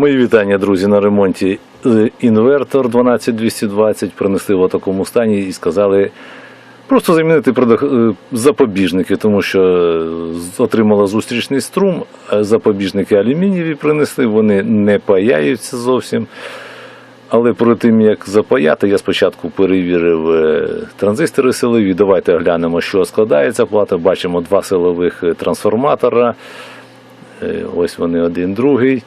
Мої вітання, друзі, на ремонті е, інвертор 12220 принесли в такому стані і сказали просто замінити е, запобіжники, тому що е, отримала зустрічний струм, запобіжники алюмінієві принесли, вони не паяються зовсім. Але перед тим як запаяти, я спочатку перевірив е, транзистори силові. Давайте глянемо, що складається плата. Бачимо два силових е, трансформатора. Е, Ось вони один другий.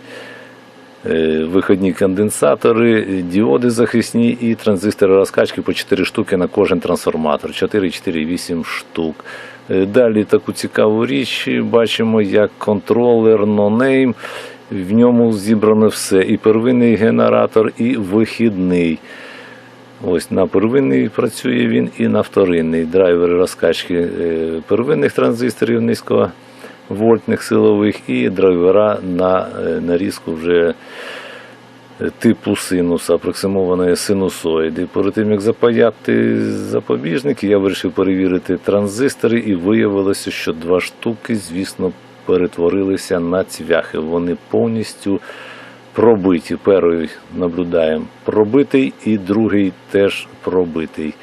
Е, Виходні конденсатори, діоди захисні і транзистори розкачки по 4 штуки на кожен трансформатор. 4, 4, 8 штук. Е, Далі таку цікаву річ бачимо, як контролер No-Name. В ньому зібрано все. І первинний генератор, і вихідний. Ось на первинний працює він і на вторинний. Драйвери розкачки е, первинних транзисторів низьковольтних силових і драйвера на е, нарізку вже е, типу синуса, апроксимованої синусоїди. Перед тим як запаяти запобіжники, я вирішив перевірити транзистори і виявилося, що два штуки, звісно, перетворилися на цвяхи. Вони повністю пробиті. Перший наблюдаємо пробитий і другий теж пробитий.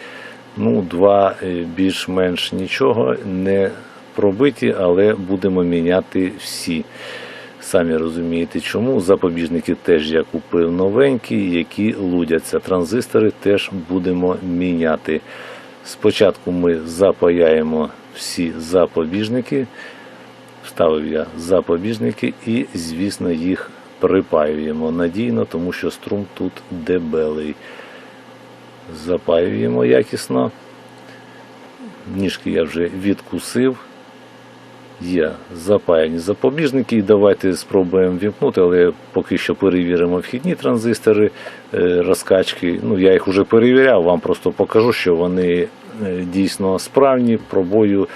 Ну, два е, більш-менш нічого не пробиті, але будемо міняти всі. Самі розумієте, чому. Запобіжники теж я купив новенькі, які лудяться. Транзистори теж будемо міняти. Спочатку ми запаяємо всі запобіжники. Вставив я запобіжники і, звісно, їх припаюємо надійно, тому що струм тут дебелий. Запаюємо якісно. Ніжки я вже відкусив. Є запаяні запобіжники. І давайте спробуємо вімкнути, але поки що перевіримо вхідні транзистори е, розкачки. Ну, я їх вже перевіряв, вам просто покажу, що вони е, дійсно справні, пробою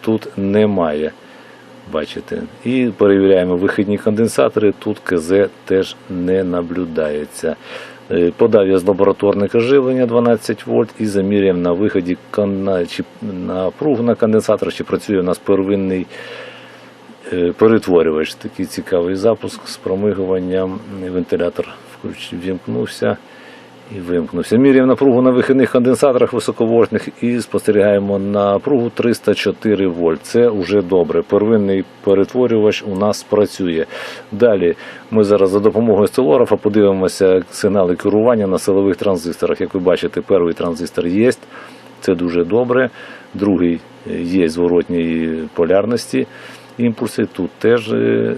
тут немає. Бачите. І перевіряємо вихідні конденсатори. Тут КЗ теж не наблюдається. Е, Подав я з лабораторника живлення 12 вольт і заміряємо на виході чи напругу на конденсатор, чи працює у нас первинний е, перетворювач. Такий цікавий запуск з промигуванням. Вентилятор вімкнувся і вимкнувся. Міряємо напругу на вихідних конденсаторах високовольтних і спостерігаємо напругу 304 вольт. Це вже добре. Первинний перетворювач у нас працює. Далі ми зараз за допомогою осцилографа подивимося сигнали керування на силових транзисторах. Як ви бачите, перший транзистор є. Це дуже добре. Другий є зворотньої полярності імпульси. Тут теж е,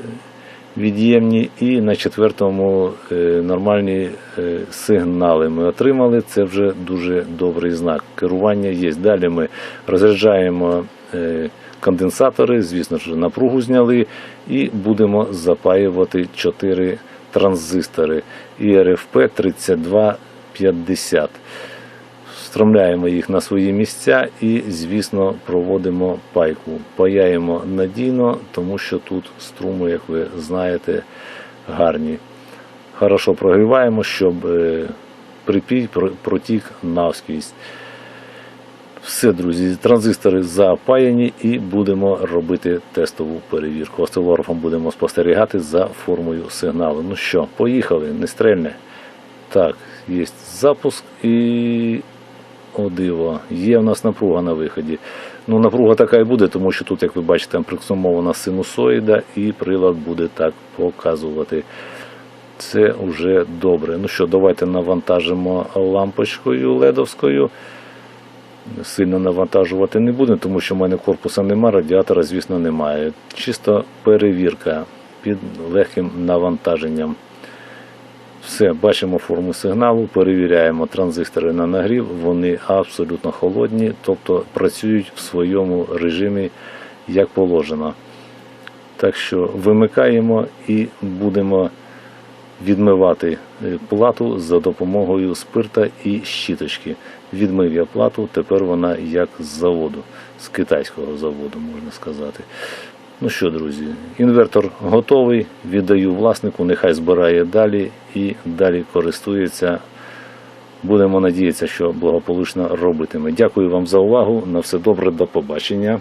від'ємні, і на четвертому е, нормальні е, сигнали ми отримали. Це вже дуже добрий знак. Керування є. Далі ми розряджаємо е, конденсатори, звісно ж, напругу зняли, і будемо запаювати 4 транзистори ІРФП 3250. Встромляємо їх на свої місця і, звісно, проводимо пайку. Паяємо надійно, тому що тут струми, як ви знаєте, гарні. Хорошо прогріваємо, щоб е, припій протік навскрізь. Все, друзі, транзистори запаяні і будемо робити тестову перевірку. Осцилографом будемо спостерігати за формою сигналу. Ну що, поїхали, не стрельне. Так, є запуск і о диво, є в нас напруга на виході. Ну, напруга така і буде, тому що тут, як ви бачите, приксумована синусоїда, і прилад буде так показувати. Це вже добре. Ну що, давайте навантажимо лампочкою ледовською. Сильно навантажувати не будемо, тому що в мене корпуса немає, радіатора, звісно, немає. Чисто перевірка під легким навантаженням. Все, бачимо форму сигналу, перевіряємо транзистори на нагрів, вони абсолютно холодні, тобто працюють в своєму режимі як положено. Так що вимикаємо і будемо відмивати е, плату за допомогою спирта і щіточки. Відмив я плату, тепер вона як з заводу, з китайського заводу, можна сказати. Ну що, друзі, інвертор готовий, віддаю власнику, нехай збирає далі і далі користується. Будемо надіятися, що благополучно робитиме. Дякую вам за увагу. На все добре, до побачення.